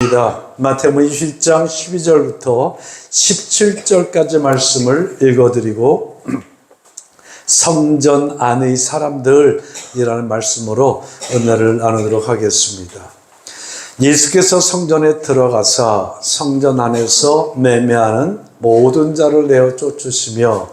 입니다. 마태복음 21장 12절부터 17절까지 말씀을 읽어드리고 성전 안의 사람들이라는 말씀으로 은혜를 나누도록 하겠습니다. 예수께서 성전에 들어가사 성전 안에서 매매하는 모든 자를 내어 쫓으시며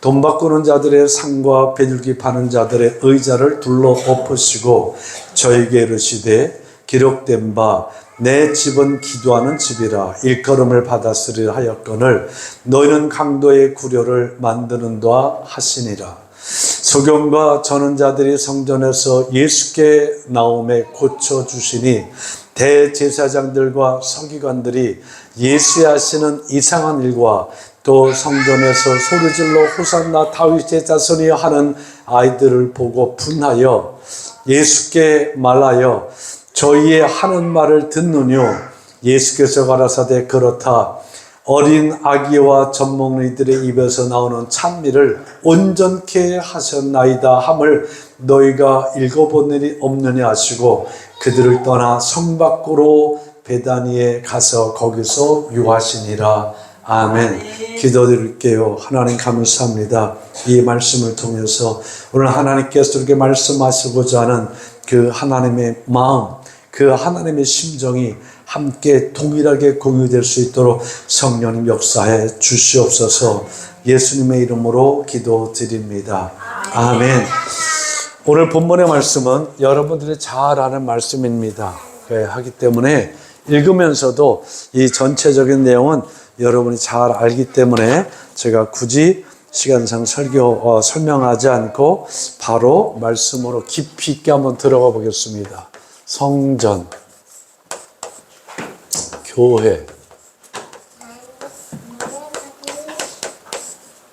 돈 바꾸는 자들의 상과 배줄기 파는 자들의 의자를 둘러 엎으시고 저에게 이르시되 기록된 바 내 집은 기도하는 집이라 일컬음을 받았으리 하였거늘 너희는 강도의 구려를 만드는도다 하시니라. 소경과 전은 자들이 성전에서 예수께 나옴에 고쳐 주시니 대제사장들과 서기관들이 예수의 하시는 이상한 일과 또 성전에서 소리질러 호산나 다윗의 자손이 하는 아이들을 보고 분하여 예수께 말하여 저희의 하는 말을 듣느뇨? 예수께서 가라사대 그렇다. 어린 아기와 젖먹이들의 입에서 나오는 찬미를 온전케 하셨나이다 함을 너희가 읽어본 일이 없느냐 하시고 그들을 떠나 성 밖으로 베다니에 가서 거기서 유하시니라. 아멘. 기도드릴게요. 하나님 감사합니다. 이 말씀을 통해서 오늘 하나님께서 이렇게 말씀하시고자 하는 그 하나님의 마음 그 하나님의 심정이 함께 동일하게 공유될 수 있도록 성령님 역사해 주시옵소서 예수님의 이름으로 기도드립니다. 아멘. 오늘 본문의 말씀은 여러분들이 잘 아는 말씀입니다. 네, 하기 때문에 읽으면서도 이 전체적인 내용은 여러분이 잘 알기 때문에 제가 굳이 시간상 설교 어, 설명하지 않고 바로 말씀으로 깊이 있게 한번 들어가 보겠습니다. 성전, 교회,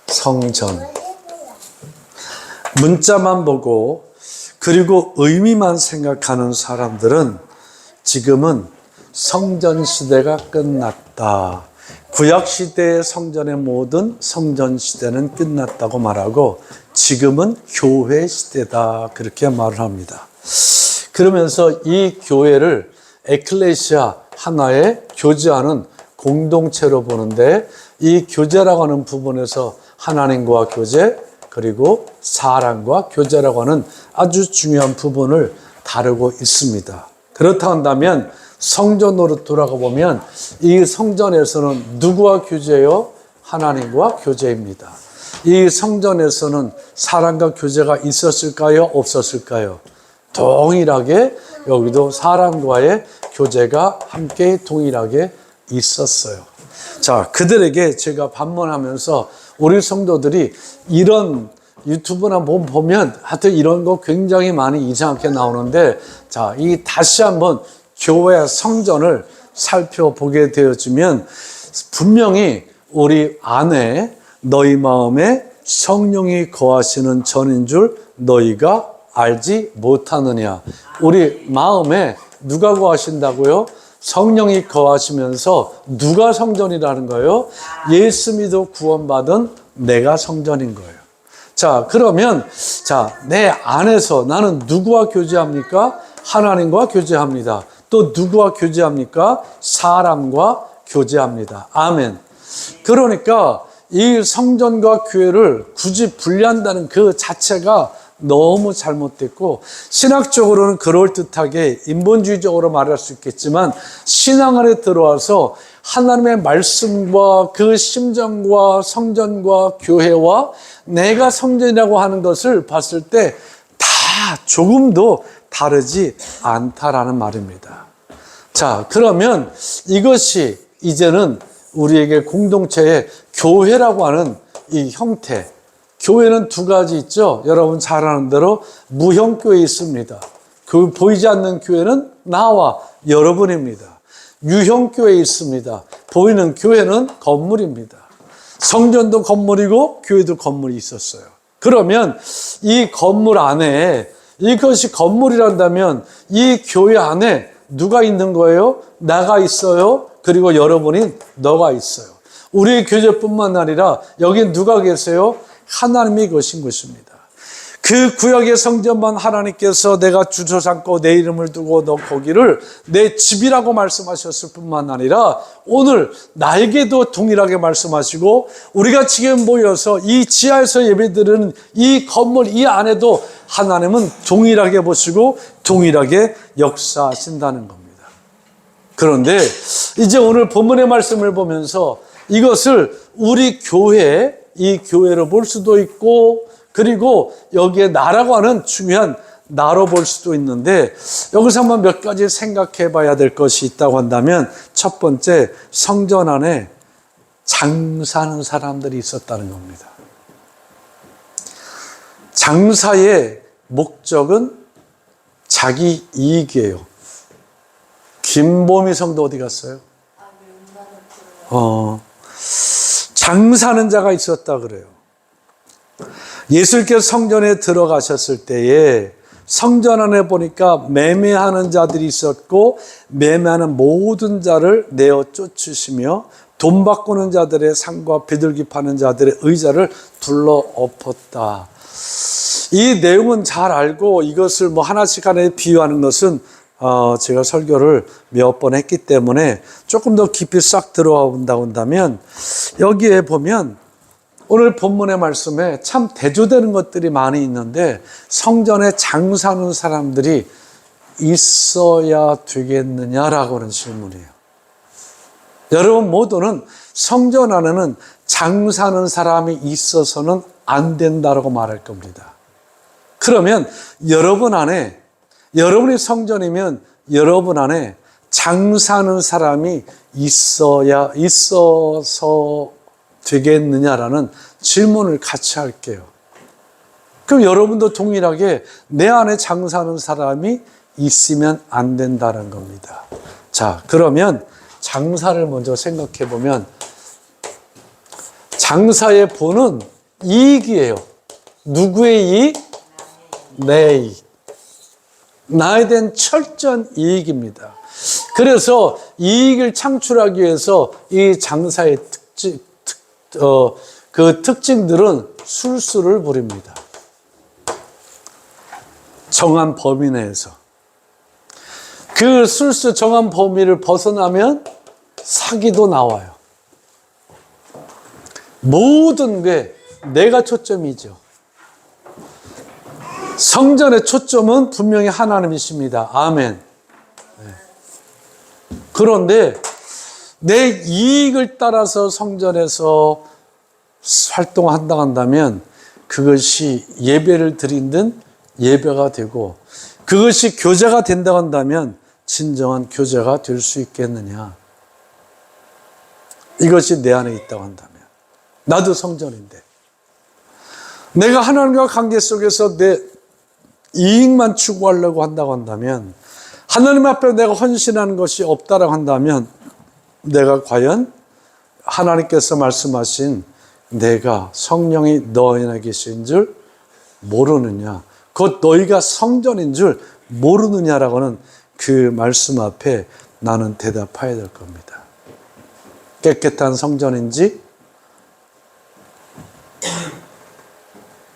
성전. 문자만 보고 그리고 의미만 생각하는 사람들은 지금은 성전 시대가 끝났다. 구약 시대의 성전의 모든 성전 시대는 끝났다고 말하고 지금은 교회 시대다. 그렇게 말을 합니다. 그러면서 이 교회를 에클레시아 하나의 교제하는 공동체로 보는데 이 교제라고 하는 부분에서 하나님과 교제 그리고 사람과 교제라고 하는 아주 중요한 부분을 다루고 있습니다. 그렇다 한다면 성전으로 돌아가 보면 이 성전에서는 누구와 교제요? 하나님과 교제입니다. 이 성전에서는 사람과 교제가 있었을까요? 없었을까요? 동일하게 여기도 사람과의 교제가 함께 동일하게 있었어요. 자, 그들에게 제가 반문하면서 우리 성도들이 이런 유튜브나 뭐 보면 하여튼 이런 거 굉장히 많이 이상하게 나오는데 자, 이 다시 한번 교회 성전을 살펴보게 되어지면 분명히 우리 안에 너희 마음에 성령이 거하시는 전인 줄 너희가 알지 못하느냐. 우리 마음에 누가 거하신다고요? 성령이 거하시면서 누가 성전이라는 거예요? 예수 믿어 구원받은 내가 성전인 거예요. 자, 그러면, 자, 내 안에서 나는 누구와 교제합니까? 하나님과 교제합니다. 또 누구와 교제합니까? 사람과 교제합니다. 아멘. 그러니까 이 성전과 교회를 굳이 분리한다는 그 자체가 너무 잘못됐고 신학적으로는 그럴듯하게 인본주의적으로 말할 수 있겠지만 신앙 안에 들어와서 하나님의 말씀과 그 심정과 성전과 교회와 내가 성전이라고 하는 것을 봤을 때 다 조금도 다르지 않다라는 말입니다. 자, 그러면 이것이 이제는 우리에게 공동체의 교회라고 하는 이 형태, 교회는 두 가지 있죠. 여러분 잘 아는 대로 무형교회 있습니다. 그 보이지 않는 교회는 나와 여러분입니다. 유형교회 있습니다. 보이는 교회는 건물입니다. 성전도 건물이고 교회도 건물이 있었어요. 그러면 이 건물 안에 이것이 건물이란다면 이 교회 안에 누가 있는 거예요? 나가 있어요. 그리고 여러분이 너가 있어요. 우리 교제뿐만 아니라 여기 누가 계세요? 하나님이 계신 것입니다. 그 구역의 성전만 하나님께서 내가 주소 삼고 내 이름을 두고 너 거기를 내 집이라고 말씀하셨을 뿐만 아니라 오늘 나에게도 동일하게 말씀하시고 우리가 지금 모여서 이 지하에서 예배드리는 이 건물 이 안에도 하나님은 동일하게 보시고 동일하게 역사하신다는 겁니다. 그런데 이제 오늘 본문의 말씀을 보면서 이것을 우리 교회, 이 교회로 볼 수도 있고 그리고 여기에 나라고 하는 중요한 나로 볼 수도 있는데 여기서 한번 몇 가지 생각해 봐야 될 것이 있다고 한다면 첫 번째 성전 안에 장사하는 사람들이 있었다는 겁니다. 장사의 목적은 자기 이익이에요. 김보미 성도 어디 갔어요? 어, 장사하는 자가 있었다 그래요. 예수께서 성전에 들어가셨을 때에 성전 안에 보니까 매매하는 자들이 있었고 매매하는 모든 자를 내어 쫓으시며 돈 바꾸는 자들의 상과 비둘기 파는 자들의 의자를 둘러 엎었다. 이 내용은 잘 알고 이것을 뭐 하나씩 하나에 비유하는 것은 어, 제가 설교를 몇 번 했기 때문에 조금 더 깊이 싹 들어가 본다고 한다면 여기에 보면 오늘 본문의 말씀에 참 대조되는 것들이 많이 있는데 성전에 장사하는 사람들이 있어야 되겠느냐라고 하는 질문이에요. 여러분 모두는 성전 안에는 장사하는 사람이 있어서는 안 된다라고 말할 겁니다. 그러면 여러분 안에 여러분이 성전이면 여러분 안에 장사하는 사람이 있어야 있어서 되겠느냐라는 질문을 같이 할게요. 그럼 여러분도 동일하게 내 안에 장사하는 사람이 있으면 안 된다는 겁니다. 자, 그러면 장사를 먼저 생각해 보면 장사의 본은 이익이에요. 누구의 이익? 내 이익. 나에 대한 철저한 이익입니다. 그래서 이익을 창출하기 위해서 이 장사의 특징, 특, 어, 그 특징들은 술수를 부립니다. 정한 범위 내에서. 그 술수 정한 범위를 벗어나면 사기도 나와요. 모든 게 내가 초점이죠. 성전의 초점은 분명히 하나님이십니다. 아멘. 네. 그런데 내 이익을 따라서 성전에서 활동한다 한다면 그것이 예배를 드리는 예배가 되고 그것이 교제가 된다 한다면 진정한 교제가 될 수 있겠느냐. 이것이 내 안에 있다고 한다면. 나도 성전인데. 내가 하나님과 관계 속에서 내 이익만 추구하려고 한다고 한다면 하나님 앞에 내가 헌신하는 것이 없다라고 한다면 내가 과연 하나님께서 말씀하신 내가 성령이 너 안에 계신 줄 모르느냐 곧 너희가 성전인 줄 모르느냐라고는 그 말씀 앞에 나는 대답해야 될 겁니다. 깨끗한 성전인지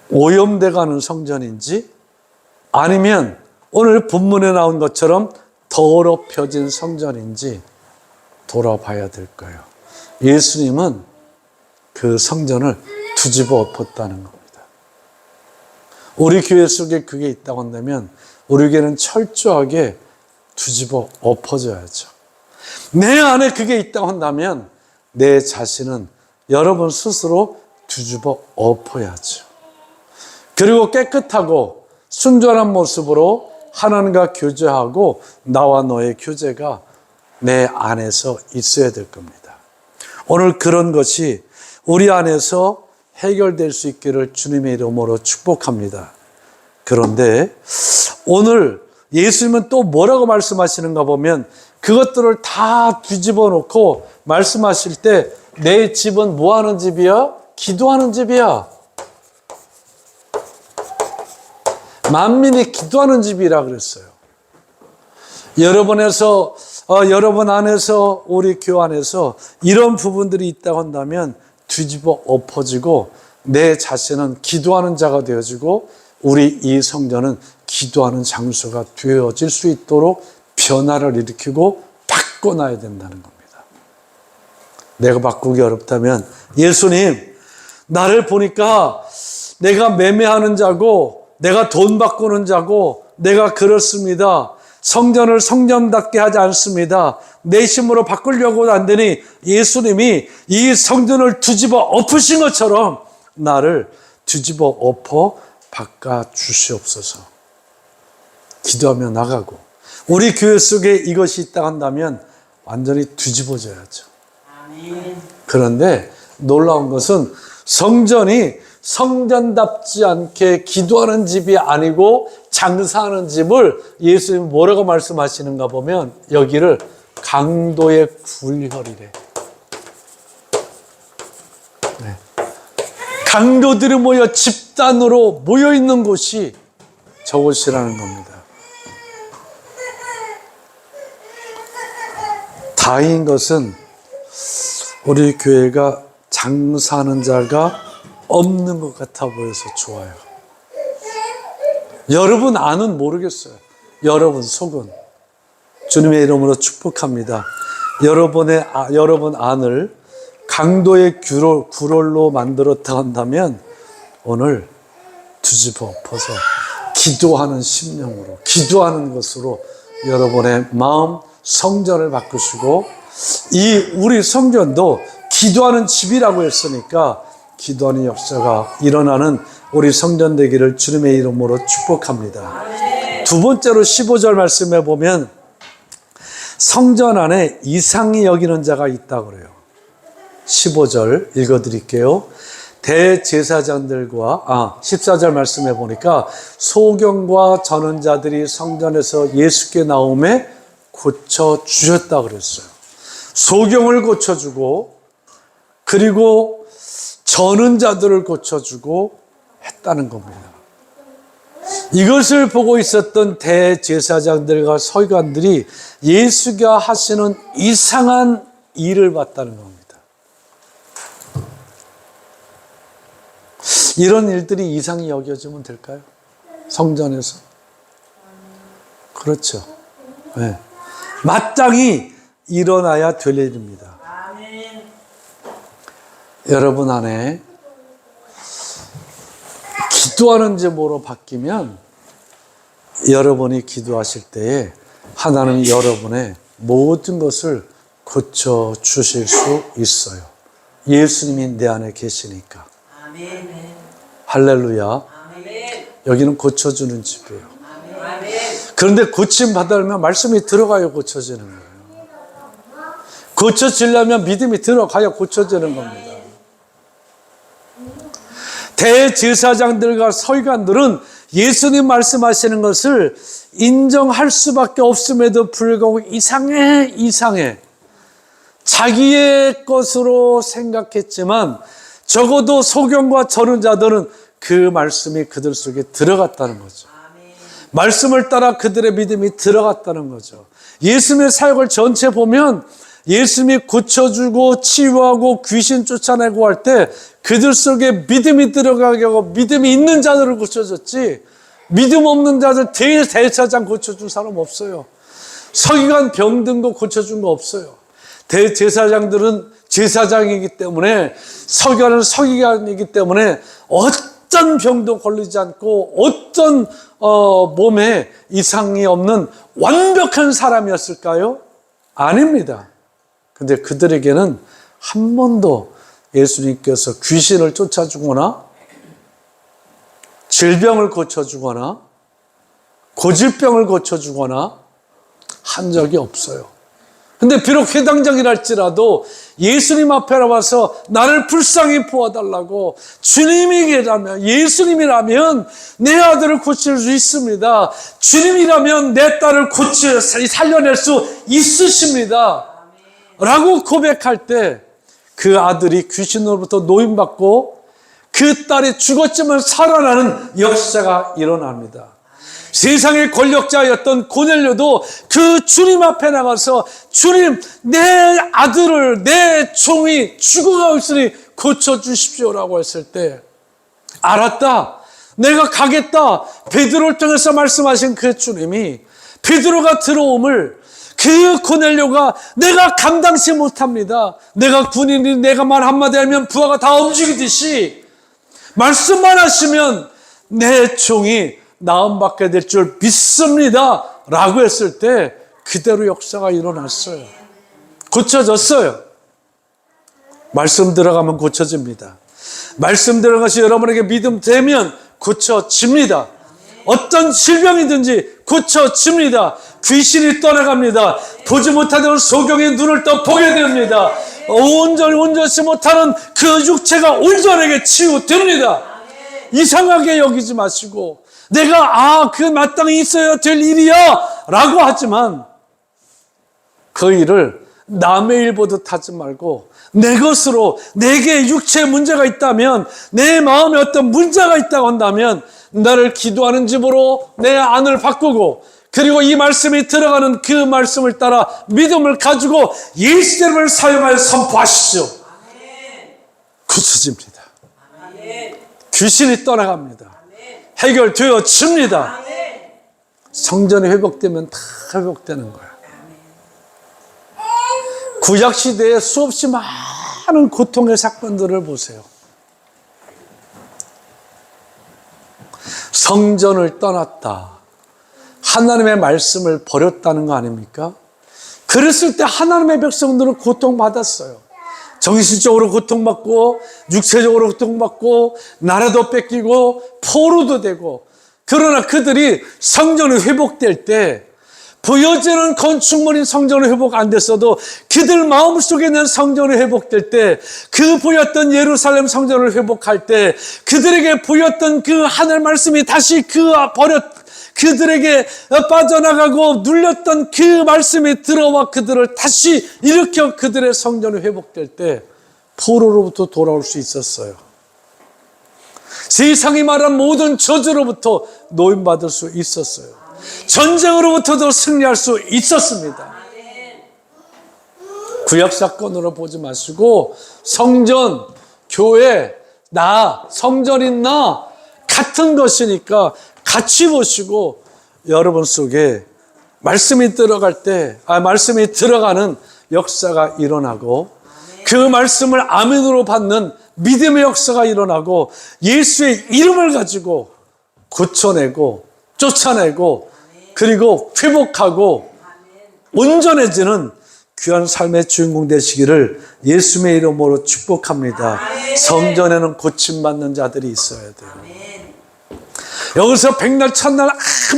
오염돼 가는 성전인지 아니면 오늘 본문에 나온 것처럼 더럽혀진 성전인지 돌아봐야 될 거예요. 예수님은 그 성전을 뒤집어 엎었다는 겁니다. 우리 교회 속에 그게 있다고 한다면 우리 교회는 철저하게 뒤집어 엎어져야죠. 내 안에 그게 있다고 한다면 내 자신은 여러분 스스로 뒤집어 엎어야죠. 그리고 깨끗하고 순전한 모습으로 하나님과 교제하고 나와 너의 교제가 내 안에서 있어야 될 겁니다. 오늘 그런 것이 우리 안에서 해결될 수 있기를 주님의 이름으로 축복합니다. 그런데 오늘 예수님은 또 뭐라고 말씀하시는가 보면 그것들을 다 뒤집어 놓고 말씀하실 때 내 집은 뭐 하는 집이야? 기도하는 집이야. 만민이 기도하는 집이라 그랬어요. 여러분에서 어, 여러분 안에서 우리 교회 안에서 이런 부분들이 있다고 한다면 뒤집어 엎어지고 내 자신은 기도하는 자가 되어지고 우리 이 성전은 기도하는 장소가 되어질 수 있도록 변화를 일으키고 바꿔놔야 된다는 겁니다. 내가 바꾸기 어렵다면 예수님 나를 보니까 내가 매매하는 자고 내가 돈 바꾸는 자고 내가 그렇습니다. 성전을 성전답게 하지 않습니다. 내 힘으로 바꾸려고 안 되니 예수님이 이 성전을 뒤집어 엎으신 것처럼 나를 뒤집어 엎어 바꿔 주시옵소서. 기도하며 나가고 우리 교회 속에 이것이 있다 한다면 완전히 뒤집어져야죠. 그런데 놀라운 것은 성전이 성전답지 않게 기도하는 집이 아니고 장사하는 집을 예수님 뭐라고 말씀하시는가 보면 여기를 강도의 굴혈이래. 네. 강도들이 모여 집단으로 모여 있는 곳이 저곳이라는 겁니다. 다행인 것은 우리 교회가 장사하는 자가 없는 것 같아 보여서 좋아요. 여러분 안은 모르겠어요. 여러분 속은 주님의 이름으로 축복합니다. 여러분의 아, 여러분 안을 강도의 굴, 굴로 만들었다 한다면 오늘 뒤집어 엎어서 기도하는 심령으로 기도하는 것으로 여러분의 마음 성전을 바꾸시고 이 우리 성전도 기도하는 집이라고 했으니까 기도하는 역사가 일어나는 우리 성전 되기를 주님의 이름으로 축복합니다. 두 번째로 15절 말씀해 보면 성전 안에 이상히 여기는 자가 있다 그래요. 15절 읽어 드릴게요. 대제사장들과 아 14절 말씀해 보니까 소경과 전원자들이 성전에서 예수께 나옴에 고쳐 주셨다 그랬어요. 소경을 고쳐 주고 그리고 저는 자들을 고쳐주고 했다는 겁니다. 이것을 보고 있었던 대제사장들과 서기관들이 예수가 하시는 이상한 일을 봤다는 겁니다. 이런 일들이 이상히 여겨지면 될까요? 성전에서. 그렇죠. 네. 마땅히 일어나야 될 일입니다. 여러분 안에 기도하는 제목으로 바뀌면 여러분이 기도하실 때에 하나님 여러분의 모든 것을 고쳐 주실 수 있어요. 예수님이 내 안에 계시니까. 할렐루야. 여기는 고쳐주는 집이에요. 그런데 고침 받으려면 말씀이 들어가야 고쳐지는 거예요. 고쳐지려면 믿음이 들어가야 고쳐지는 겁니다. 대제사장들과 서기관들은 예수님 말씀하시는 것을 인정할 수밖에 없음에도 불구하고 이상해 이상해 자기의 것으로 생각했지만 적어도 소경과 저는 자들은 그 말씀이 그들 속에 들어갔다는 거죠. 말씀을 따라 그들의 믿음이 들어갔다는 거죠. 예수님의 사역을 전체 보면 예수님이 고쳐주고 치유하고 귀신 쫓아내고 할 때 그들 속에 믿음이 들어가게 하고 믿음이 있는 자들을 고쳐줬지 믿음 없는 자들 대제사장 고쳐준 사람 없어요. 서기관 병든 거 고쳐준 거 없어요. 대제사장들은 제사장이기 때문에 서기관은 서기관이기 때문에 어떤 병도 걸리지 않고 어떤 어, 몸에 이상이 없는 완벽한 사람이었을까요? 아닙니다. 근데 그들에게는 한 번도 예수님께서 귀신을 쫓아주거나 질병을 고쳐주거나 고질병을 고쳐주거나 한 적이 없어요. 근데 비록 해당장이랄지라도 예수님 앞에 나와서 나를 불쌍히 보아달라고 주님이라면 예수님이라면 내 아들을 고칠 수 있습니다. 주님이라면 내 딸을 고쳐 살려낼 수 있으십니다. 라고 고백할 때 그 아들이 귀신으로부터 노임받고 그 딸이 죽었지만 살아나는 역사가 일어납니다. 세상의 권력자였던 고넬료도 그 주님 앞에 나가서 주님 내 아들을 내 종이 죽어가고 있으니 고쳐 주십시오라고 했을 때 알았다. 내가 가겠다. 베드로를 통해서 말씀하신 그 주님이 베드로가 들어옴을 그 고넬료가 내가 감당치 못합니다. 내가 군인이 내가 말 한마디 하면 부하가 다 움직이듯이 말씀만 하시면 내 종이 나음받게 될 줄 믿습니다. 라고 했을 때 그대로 역사가 일어났어요. 고쳐졌어요. 말씀 들어가면 고쳐집니다. 말씀 들어가서 여러분에게 믿음 되면 고쳐집니다. 어떤 질병이든지 고쳐집니다. 귀신이 떠나갑니다. 보지 못하던 소경의 눈을 또 보게 됩니다. 온전히 온전치 못하는 그 육체가 온전하게 치유됩니다. 이상하게 여기지 마시고 내가 아 그 마땅히 있어야 될 일이야 라고 하지만 그 일을 남의 일 보듯 하지 말고 내 것으로 내게 육체에 문제가 있다면 내 마음에 어떤 문제가 있다고 한다면 나를 기도하는 집으로 내 안을 바꾸고 그리고 이 말씀이 들어가는 그 말씀을 따라 믿음을 가지고 예수 이름을 사용하여 선포하십시오. 고쳐집니다. 귀신이 떠나갑니다. 해결되어집니다. 성전이 회복되면 다 회복되는 거예요. 구약 시대에 수없이 많은 고통의 사건들을 보세요. 성전을 떠났다. 하나님의 말씀을 버렸다는 거 아닙니까? 그랬을 때 하나님의 백성들은 고통받았어요. 정신적으로 고통받고, 육체적으로 고통받고, 나라도 뺏기고, 포로도 되고, 그러나 그들이 성전이 회복될 때, 보여지는 건축물인 성전이 회복 안 됐어도 그들 마음속에 있는 성전이 회복될 때, 그 보였던 예루살렘 성전을 회복할 때, 그들에게 보였던 그 하늘 말씀이 다시 그 버렸, 그들에게 빠져나가고 눌렸던 그 말씀이 들어와 그들을 다시 일으켜 그들의 성전이 회복될 때, 포로로부터 돌아올 수 있었어요. 세상이 말한 모든 저주로부터 노임받을 수 있었어요. 전쟁으로부터도 승리할 수 있었습니다. 구약 사건으로 보지 마시고 성전, 교회, 나, 성전인 나 같은 것이니까 같이 보시고 여러분 속에 말씀이 들어갈 때, 아, 말씀이 들어가는 역사가 일어나고 그 말씀을 아멘으로 받는 믿음의 역사가 일어나고 예수의 이름을 가지고 고쳐내고 쫓아내고 그리고 회복하고 온전해지는 귀한 삶의 주인공 되시기를 예수의 이름으로 축복합니다. 성전에는 고침받는 자들이 있어야 돼요. 여기서 백날 첫날 아,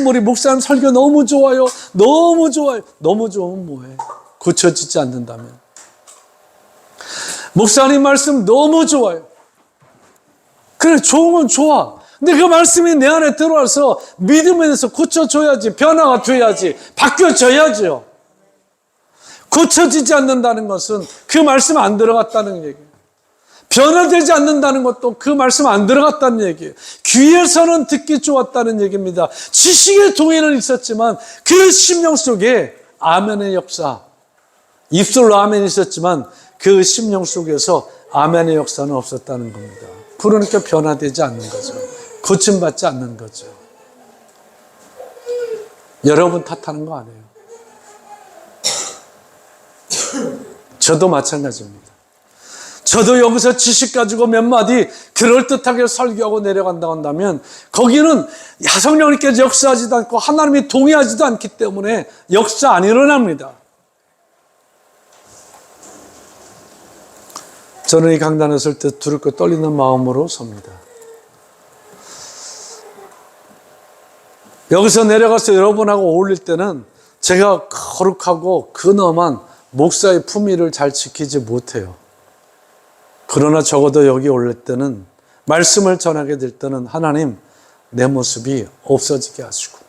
우리 목사님 설교 너무 좋아요. 너무 좋아요. 너무 좋으면 뭐해? 고쳐지지 않는다면. 목사님 말씀 너무 좋아요. 그래, 좋은 건 좋아. 근데 그 말씀이 내 안에 들어와서 믿음에서 고쳐줘야지. 변화가 돼야지. 바뀌어져야죠. 고쳐지지 않는다는 것은 그 말씀 안 들어갔다는 얘기예요. 변화되지 않는다는 것도 그 말씀 안 들어갔다는 얘기예요. 귀에서는 듣기 좋았다는 얘기입니다. 지식의 동의는 있었지만 그 심령 속에 아멘의 역사, 입술로 아멘이 있었지만 그 심령 속에서 아멘의 역사는 없었다는 겁니다. 그러니까 변화되지 않는 거죠. 고침받지 않는 거죠. 여러분 탓하는 거 아니에요. 저도 마찬가지입니다. 저도 여기서 지식 가지고 몇 마디 그럴듯하게 설교하고 내려간다고 한다면 거기는 야성령님께서 역사하지도 않고 하나님이 동의하지도 않기 때문에 역사 안 일어납니다. 저는 이 강단에 설 때 두렵고 떨리는 마음으로 섭니다. 여기서 내려가서 여러분하고 어울릴 때는 제가 거룩하고 근엄한 목사의 품위를 잘 지키지 못해요. 그러나 적어도 여기 올릴 때는 말씀을 전하게 될 때는 하나님 내 모습이 없어지게 하시고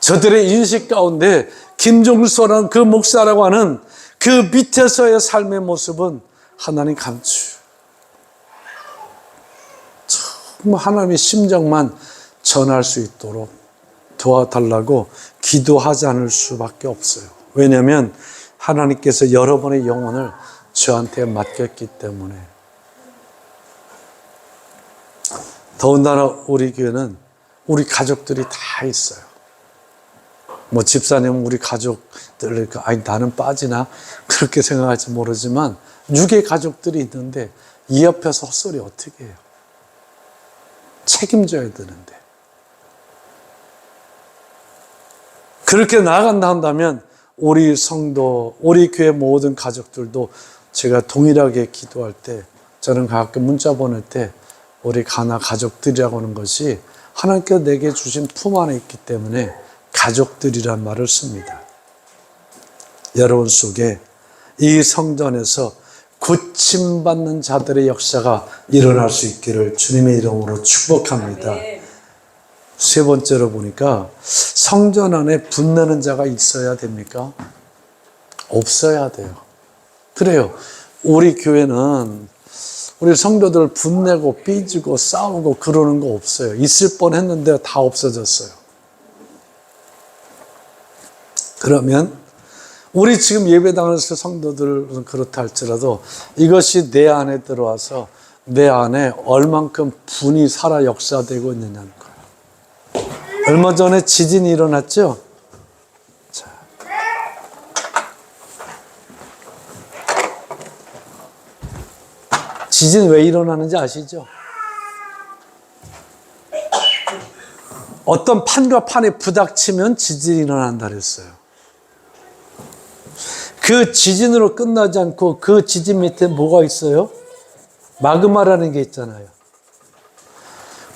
저들의 인식 가운데 김종수라는 그 목사라고 하는 그 밑에서의 삶의 모습은 하나님 감추. 정말 하나님의 심정만 전할 수 있도록 도와달라고 기도하지 않을 수밖에 없어요. 왜냐하면 하나님께서 여러분의 영혼을 저한테 맡겼기 때문에 더군다나 우리 교회는 우리 가족들이 다 있어요. 뭐 집사님은 우리 가족들, 아니 나는 빠지나 그렇게 생각할지 모르지만 육의 가족들이 있는데 이 옆에서 헛소리 어떻게 해요? 책임져야 되는데. 그렇게 나아간다 한다면 우리 성도, 우리 교회 모든 가족들도 제가 동일하게 기도할 때 저는 가끔 문자 보낼 때 우리 가나 가족들이라고 하는 것이 하나님께서 내게 주신 품 안에 있기 때문에 가족들이란 말을 씁니다. 여러분 속에 이 성전에서 고침받는 자들의 역사가 일어날 수 있기를 주님의 이름으로 축복합니다. 세 번째로 보니까 성전 안에 분내는 자가 있어야 됩니까? 없어야 돼요. 그래요. 우리 교회는 우리 성도들 분내고 삐지고 싸우고 그러는 거 없어요. 있을 뻔 했는데 다 없어졌어요. 그러면 우리 지금 예배당에서 성도들은 그렇다 할지라도 이것이 내 안에 들어와서 내 안에 얼만큼 분이 살아 역사되고 있느냐는. 얼마 전에 지진이 일어났죠? 자. 지진 왜 일어나는지 아시죠? 어떤 판과 판이 부닥치면 지진이 일어난다 그랬어요. 그 지진으로 끝나지 않고 그 지진 밑에 뭐가 있어요? 마그마라는 게 있잖아요.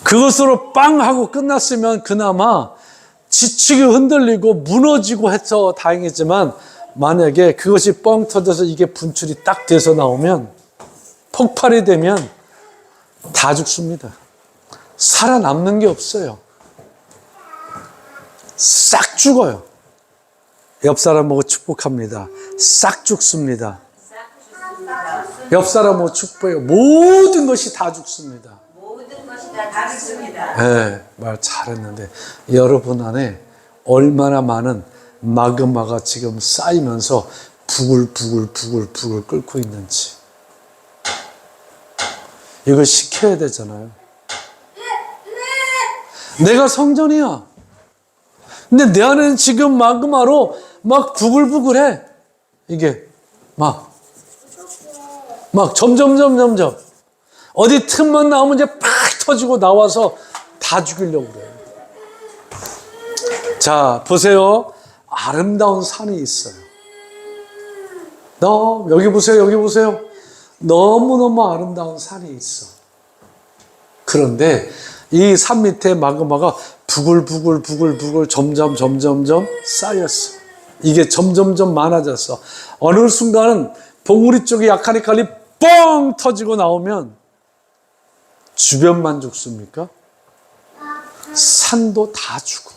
그것으로 빵 하고 끝났으면 그나마 지치고 흔들리고 무너지고 해서 다행이지만 만약에 그것이 뻥 터져서 이게 분출이 딱 돼서 나오면 폭발이 되면 다 죽습니다. 살아남는 게 없어요. 싹 죽어요. 옆 사람 보고 축복합니다. 싹 죽습니다. 옆 사람 보고 축복해요. 모든 것이 다 죽습니다. 다르습니다. 네, 말 잘했는데 여러분 안에 얼마나 많은 마그마가 지금 쌓이면서 부글부글 부글부글 끓고 있는지 이걸 시켜야 되잖아요. 내가 성전이야. 근데 내 안에는 지금 마그마로 막 부글부글해. 이게 막, 막 점점, 점점, 점. 어디 틈만 나오면 이제 팍 터지고 나와서 다 죽이려고 그래요. 자, 보세요. 아름다운 산이 있어요. 너, 여기 보세요, 여기 보세요. 너무너무 아름다운 산이 있어. 그런데 이 산 밑에 마그마가 부글부글 부글부글 점점 점점점 쌓였어. 이게 점점점 많아졌어. 어느 순간은 봉우리 약한 헷갈리 뻥 터지고 나오면 주변만 죽습니까? 산도 다 죽어.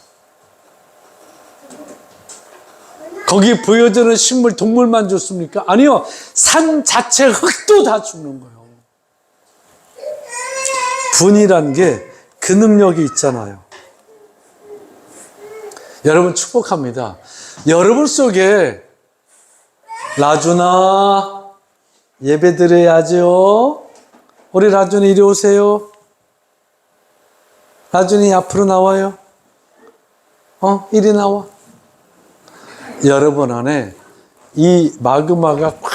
거기 보여지는 식물, 동물만 죽습니까? 아니요. 산 자체 흙도 다 죽는 거예요. 분이란 게 그 능력이 있잖아요. 여러분 축복합니다. 여러분 속에 라주나 예배 드려야죠. 우리 라준이 이리 오세요. 라준이 앞으로 나와요. 어, 이리 나와. 여러분 안에 이 마그마가 꽉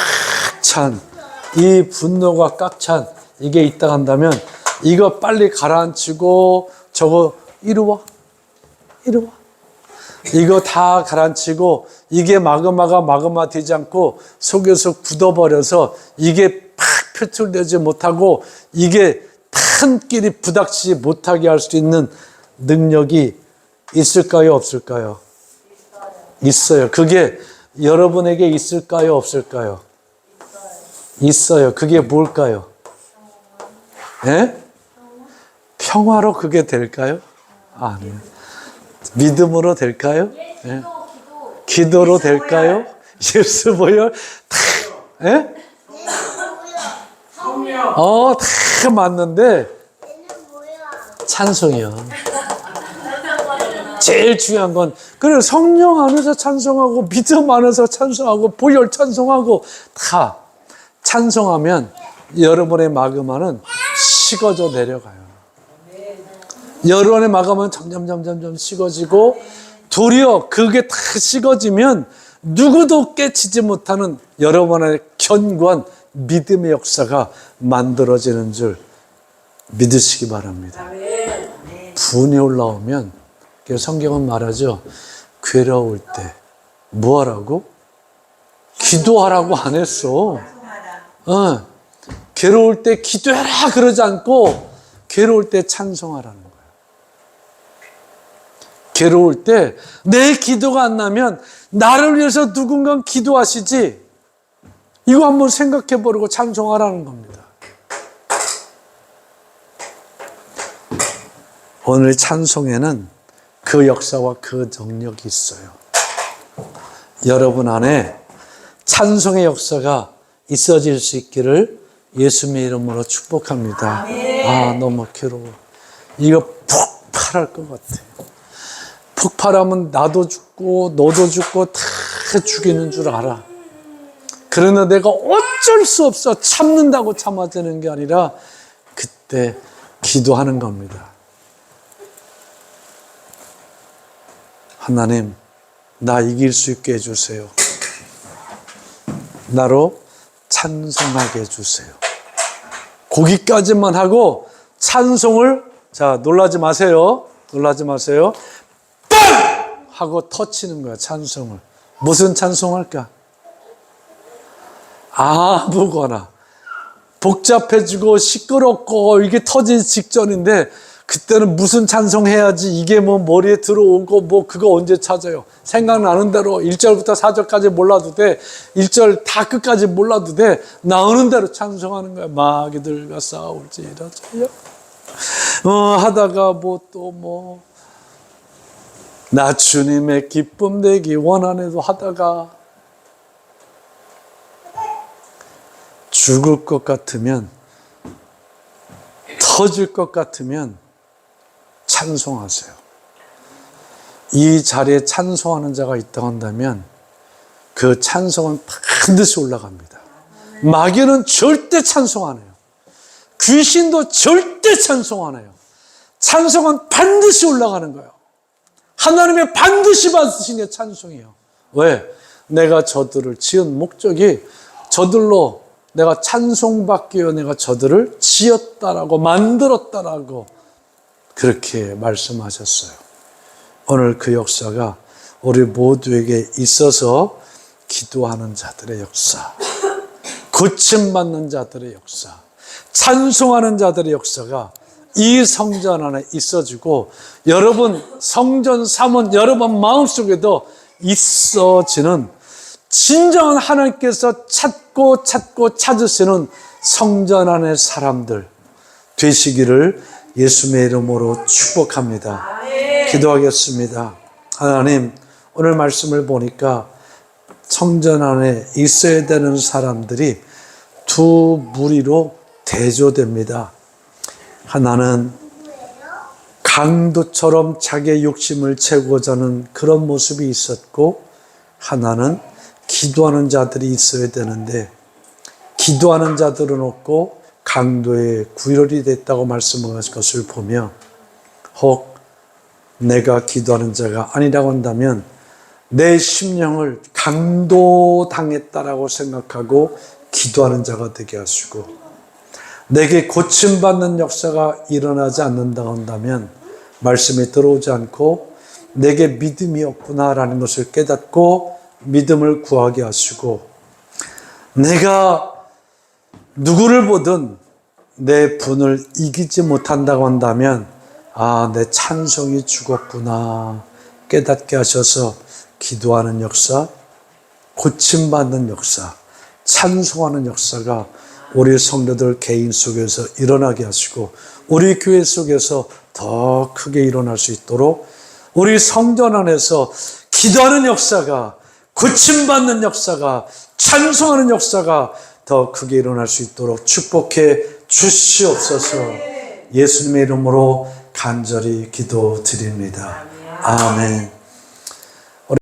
찬, 이 분노가 꽉 찬, 이게 있다 한다면 이거 빨리 가라앉히고 저거 이리 와. 이리 와. 이거 다 가라앉히고 이게 마그마가 마그마 되지 않고 속에서 굳어버려서 이게 팍 표출되지 못하고 이게 탄끼리 부닥치지 못하게 할 수 있는 능력이 있을까요? 없을까요? 있어요. 그게 여러분에게 있을까요? 없을까요? 있어요. 그게 뭘까요? 예? 평화로 그게 될까요? 아니요. 믿음으로 될까요? 예. 기도로 될까요? 예수 보혈 어, 다 맞는데 찬송이요. 제일 중요한 건 그래 성령 안에서 찬송하고 믿음 안에서 찬송하고 보혈 찬송하고 다 찬송하면 여러분의 마그마는 식어져 내려가요. 열원에 마감은 점점 점점 점 식어지고 도리어 그게 다 식어지면 누구도 깨치지 못하는 여러분의 견고한 믿음의 역사가 만들어지는 줄 믿으시기 바랍니다. 분이 올라오면 그 성경은 말하죠. 괴로울 때 뭐하라고? 기도하라고 안 했어. 어, 괴로울 때 기도해라 그러지 않고 괴로울 때 찬송하라는 거예요. 괴로울 때 내 기도가 안 나면 나를 위해서 누군가 기도하시지. 이거 한번 생각해 보려고 찬송하라는 겁니다. 오늘 찬송에는 그 역사와 그 정력이 있어요. 여러분 안에 찬송의 역사가 있어질 수 있기를 예수님의 이름으로 축복합니다. 아, 너무 괴로워. 이거 폭발할 것 같아. 폭발하면 나도 죽고 너도 죽고 다 죽이는 줄 알아. 그러나 내가 어쩔 수 없어 참는다고 참아지는 게 아니라 그때 기도하는 겁니다. 하나님, 나 이길 수 있게 해주세요. 나로 찬송하게 해주세요. 거기까지만 하고 찬송을, 자, 놀라지 마세요. 놀라지 마세요. 빵! 하고 터치는 거야, 찬송을. 무슨 찬송할까? 아무거나. 복잡해지고 시끄럽고 이게 터진 직전인데 그때는 무슨 찬송 해야지 이게 뭐 머리에 들어오고 뭐 그거 언제 찾아요. 생각나는 대로 1절부터 4절까지 몰라도 돼. 1절 다 끝까지 몰라도 돼. 나오는 대로 찬송하는 거야. 마귀들과 싸울지라저요. 어, 하다가 뭐 또 뭐. 나 주님의 기쁨 되기 원하네도 하다가 죽을 것 같으면 터질 것 같으면 찬송하세요. 이 자리에 찬송하는 자가 있다고 한다면 그 찬송은 반드시 올라갑니다. 마귀는 절대 찬송 안 해요. 귀신도 절대 찬송 안 해요. 찬송은 반드시 올라가는 거예요. 하나님의 반드시 받으신 게 찬송이에요. 왜? 내가 저들을 지은 목적이 저들로 내가 찬송받기 위해 내가 저들을 지었다라고 만들었다라고 그렇게 말씀하셨어요. 오늘 그 역사가 우리 모두에게 있어서 기도하는 자들의 역사, 고침받는 자들의 역사, 찬송하는 자들의 역사가 이 성전 안에 있어지고 여러분 성전 삼은 여러분 마음속에도 있어지는 진정한 하나님께서 찾 고 찾고 찾으시는 성전 안의 사람들 되시기를 예수님의 이름으로 축복합니다. 기도하겠습니다. 하나님, 오늘 말씀을 보니까 성전 안에 있어야 되는 사람들이 두 무리로 대조됩니다. 하나는 강도처럼 자기의 욕심을 채우고자 하는 그런 모습이 있었고, 하나는 기도하는 자들이 있어야 되는데, 기도하는 자들은 없고, 강도의 구혈이 됐다고 말씀하신 것을 보며, 혹 내가 기도하는 자가 아니라고 한다면, 내 심령을 강도 당했다라고 생각하고 기도하는 자가 되게 하시고, 내게 고침받는 역사가 일어나지 않는다고 한다면 말씀이 들어오지 않고 내게 믿음이 없구나라는 것을 깨닫고 믿음을 구하게 하시고 내가 누구를 보든 내 분을 이기지 못한다고 한다면 아, 내 찬송이 죽었구나 깨닫게 하셔서 기도하는 역사, 고침받는 역사, 찬송하는 역사가 우리 성도들 개인 속에서 일어나게 하시고 우리 교회 속에서 더 크게 일어날 수 있도록 우리 성전 안에서 기도하는 역사가 고침받는 역사가 찬송하는 역사가 더 크게 일어날 수 있도록 축복해 주시옵소서 예수님의 이름으로 간절히 기도드립니다. 아멘.